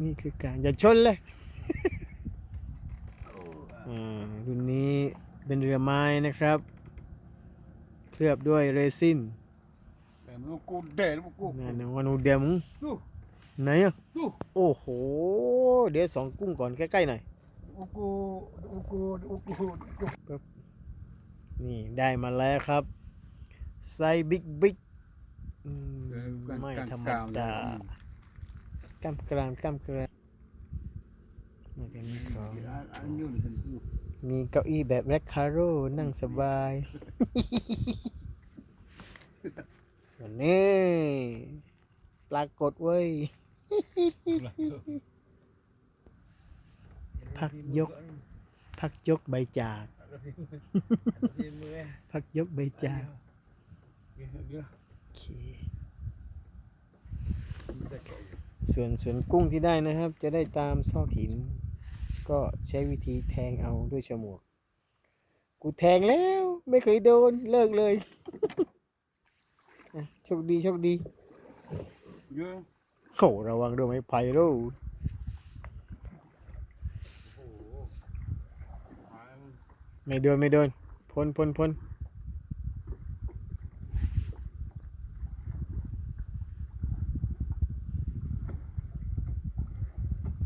นี่คือการอย่าชนเลยอ่ารุ่นนี้เป็นเรือไม้นะครับ เคลือบด้วยเรซินแต่ลูกกูเด็ดลูกกูนั่นนะวันนูเดียมงดูไหนอะดูโอ้โห เดี๋ยวสองกุ้งก่อนใกล้ๆหน่อยลูกกูลูกกูลูกกูนี่ได้มาแล้วครับไซส์บิ๊กบิ๊กอืมไม่ธรรมดา กล้ามกรามกล้ามกรามนี่ก็มีของอันนี้เป็นลูกมีเก้าอี้แบบแร็คคาโร่นั่งสบาย ส่วนนี้ปรากฏเว้ย พักยก พักยกใบจาก พักยกใบจากโอเค ส่วนส่วนกุ้งที่ได้นะครับ จะได้ตามซอกหิน ก็ใช้วิธีแทงเอาด้วยฉมวก กูแทงแล้วไม่เคยโดนเลิกเลยโชคดีโชคดีเยอะโหระวังด้วยไม้ไผ่ลูกไม่โดนไม่โดนพ้นพ้นพ้น